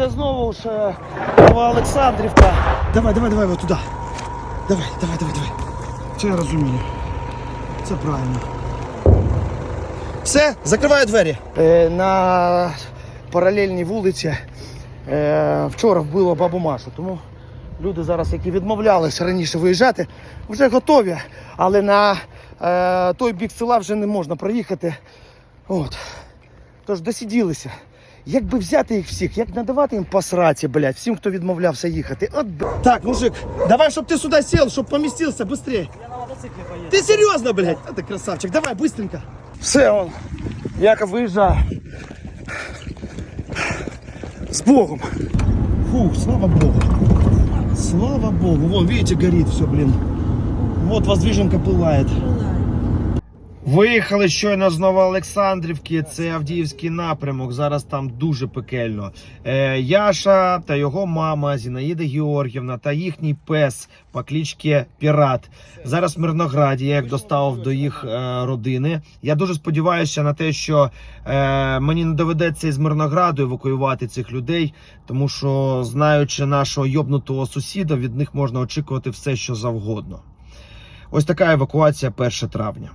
це знову ж е, Нова Олександрівка. Давай, давай, давай, туда. Давай, давай, давай, давай. Це я розумію. Це правильно. Все, закриваю двері. Е, на паралельній вулиці е, вчора вбило бабу Машу. Тому люди зараз, які відмовлялися раніше виїжджати, вже готові. Але на е, той бік села вже не можна проїхати. От. Тож досиділися. Як би взяти їх всіх, як надавати їм по сраці, блядь, всім, хто відмовлявся їхати. От, блядь. Так, мужик, давай, щоб ти сюди сел, щоб помістився быстрее. Я на мотоцикле поеду. Ти серйозно, блядь? А ти красавчик, давай, быстренько. Все, он. Яков виїжджає. З Богом. Фух, слава богу. Слава богу. Вон, видите, горит все, блин. Вот воздвиженка пылает. Виїхали щойно з Новоолександрівки, це Авдіївський напрямок. Зараз там дуже пекельно. Е, Яша та його мама Зінаїда Георгівна та їхній пес по кличці Пірат. Зараз в Мирнограді. Я їх доставив до їх е, родини. Я дуже сподіваюся на те, що е, мені не доведеться із Мирнограду евакуювати цих людей, тому що знаючи нашого йобнутого сусіда, від них можна очікувати все, що завгодно. Ось така евакуація 1 травня.